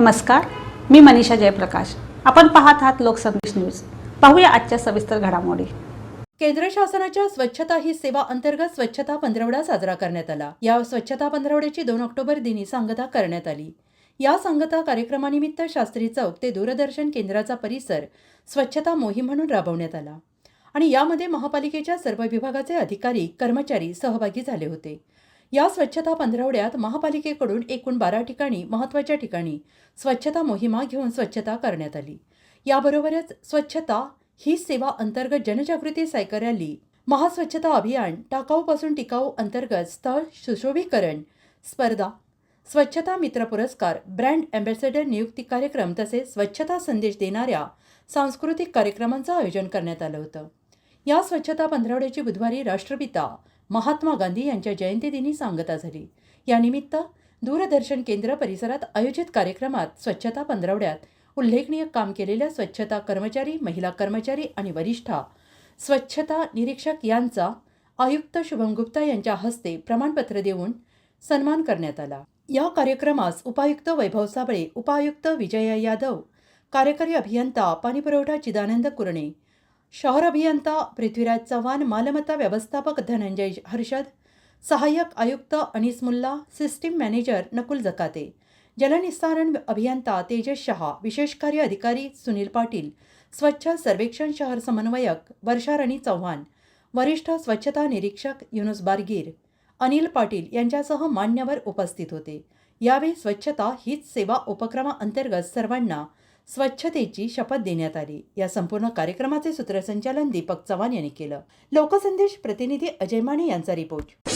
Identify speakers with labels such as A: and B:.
A: नमस्कार मी मनीषा जयप्रकाश. आपण पाहत आहात लोकसंदेश न्यूज. पाहूया आजच्या सविस्तर घडामोडी.
B: केंद्र शासनाच्या स्वच्छता ही सेवा अंतर्गत स्वच्छता पंधरवडा साजरा करण्यात आला. या स्वच्छता पंधरवड्याची दोन ऑक्टोबर दिनी सांगता करण्यात आली. या सांगता कार्यक्रमानिमित्त शास्त्री चौक ते दूरदर्शन केंद्राचा परिसर स्वच्छता मोहीम म्हणून राबवण्यात आला. आणि यामध्ये महापालिकेच्या सर्व विभागाचे अधिकारी कर्मचारी सहभागी झाले होते. या स्वच्छता पंधरवड्यात महापालिकेकडून एकूण बारा ठिकाणी महत्त्वाच्या ठिकाणी स्वच्छता मोहिमा घेऊन स्वच्छता करण्यात आली. याबरोबरच स्वच्छता ही सेवा अंतर्गत जनजागृती सायकल रॅली महास्वच्छता अभियान टाकाऊपासून टिकाऊ अंतर्गत स्थळ सुशोभीकरण स्पर्धा स्वच्छता मित्र पुरस्कार ब्रँड अँबॅसेडर नियुक्ती कार्यक्रम तसेच स्वच्छता संदेश देणाऱ्या सांस्कृतिक कार्यक्रमांचं आयोजन करण्यात आलं होतं. या स्वच्छता पंधरवड्याची बुधवारी राष्ट्रपिता महात्मा गांधी यांच्या जयंतीदिनी सांगता झाली. यानिमित्त दूरदर्शन केंद्र परिसरात आयोजित कार्यक्रमात स्वच्छता पंधरवड्यात उल्लेखनीय काम केलेल्या स्वच्छता कर्मचारी महिला कर्मचारी आणि वरिष्ठा स्वच्छता निरीक्षक यांचा आयुक्त शुभम गुप्ता यांच्या हस्ते प्रमाणपत्र देऊन सन्मान करण्यात आला. या कार्यक्रमास उपायुक्त वैभव साबळे उपायुक्त विजया यादव कार्यकारी अभियंता पाणीपुरवठा चिदानंद कुरणे शहर अभियंता पृथ्वीराज चव्हाण मालमत्ता व्यवस्थापक धनंजय हर्षद सहाय्यक आयुक्त अनिस मुल्ला सिस्टीम मॅनेजर नकुल जकाते जलनिस्तारण अभियंता तेजस शहा विशेष कार्य अधिकारी सुनील पाटील स्वच्छ सर्वेक्षण शहर समन्वयक वर्षाराणी चव्हाण वरिष्ठ स्वच्छता निरीक्षक युनुस बारगीर अनिल पाटील यांच्यासह मान्यवर उपस्थित होते. यावेळी स्वच्छता हीच सेवा उपक्रमाअंतर्गत सर्वांना स्वच्छतेची शपथ देण्यात आली. या संपूर्ण कार्यक्रमाचे सूत्रसंचालन दीपक चव्हाण यांनी केलं. लोकसंदेश प्रतिनिधी अजय माने यांचा रिपोर्ट.